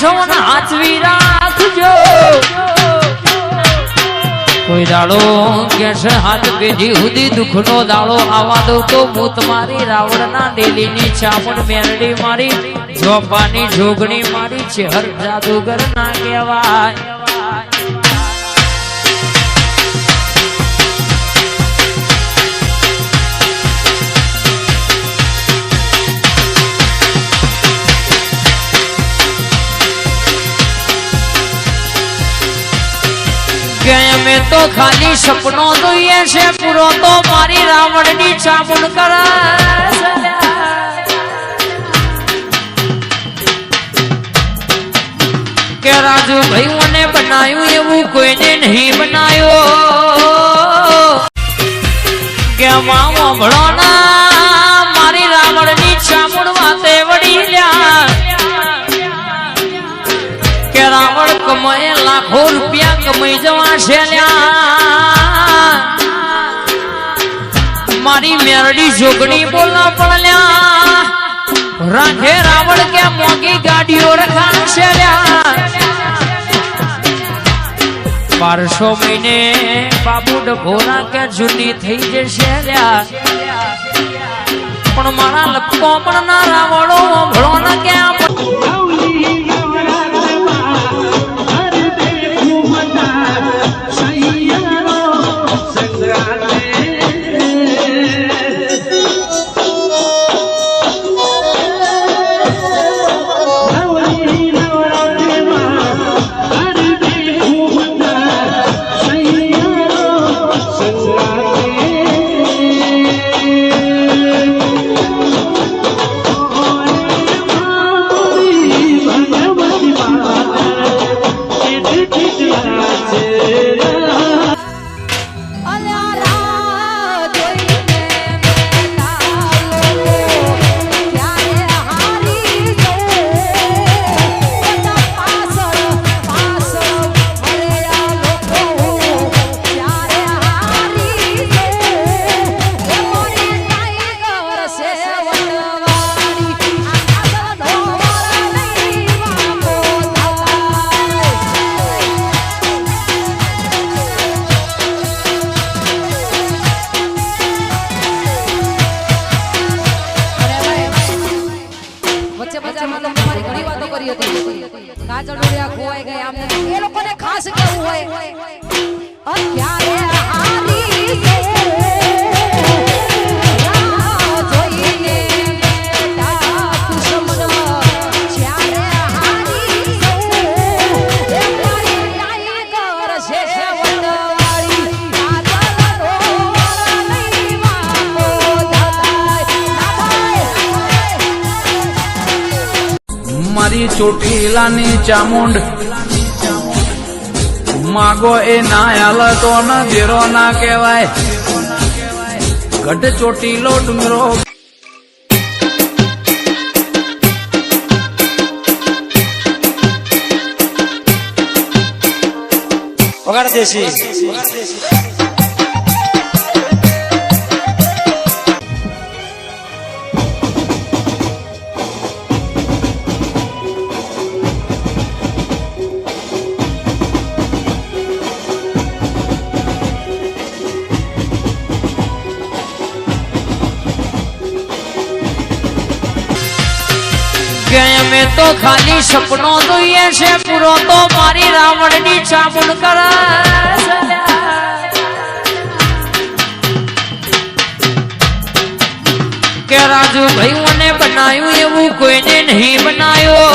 સૌને હાચવી રાખજો કોઈ દાડો કે છે હાથ પેઢી સુધી દુઃખનો દાડો આવા દો તો હું તમારી રાવણના ડેલીની ચામુંડ મેરડી મારી જોપાની જોગણી મારી, ચહેર જાદુગર ના કહેવાય. અમે તો ખાલી સપનો જોઈએ છે. પૂરો તો મારી રાવણની ચામુંડ કરે કે રાજુ ભાઈ મને બનાવ્યું એવું કોઈને નહીં બનાવ્યો કે મામો ભળો ના મારી રાવણની ચામુંડ વાતે વળી લ્યા. કે રાવણ કમાય લાખો રૂપિયા કમાઈ જવા છે મારી મેરડી જોગણી બોલા પણ લ્યા રાખે રાવણ કે મોંઘી ગાડીઓ રખાશે બારસો મહિને બાબુ ડભોરા કે જૂની થઈ જશે પણ મારા લપકો પણ ના રાવણો ભણો ના ક્યાં આમ એ લોકોને ખાસ કેવું હોય. અત્યારે મારી ચોટીલાની ચામુંડ. માગો એ ના હાલ તો ન ધીરો ના કહેવાય. ગઢ ચોટીલો ડુંગરો વગાડ દેશી કે અમે તો ખાલી સપનો જોઈએ છે. પૂરો તો મારી રાવણની ચામુંડ કરે કે રાજુ ભાઈ મને બનાવ્યું એવું કોઈને નહીં બનાવ્યો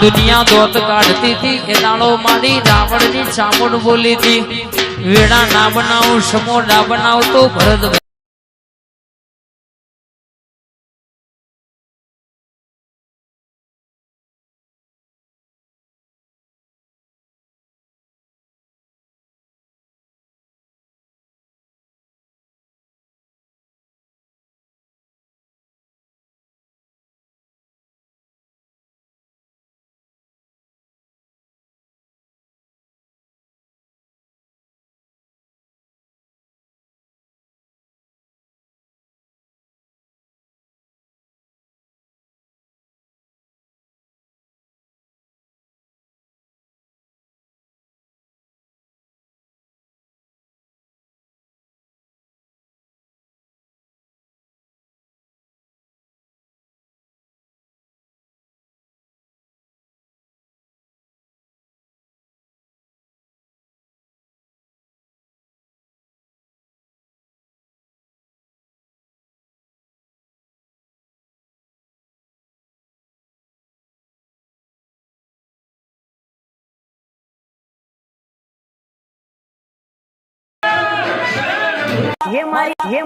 દુનિયા દોત કાઢતી હતી. એ દાડો મારી રાવણની ચામુંડ બોલી હતી. વેડા ના બનાવું, સમો ના બનાવતો ભરત ये मारी ये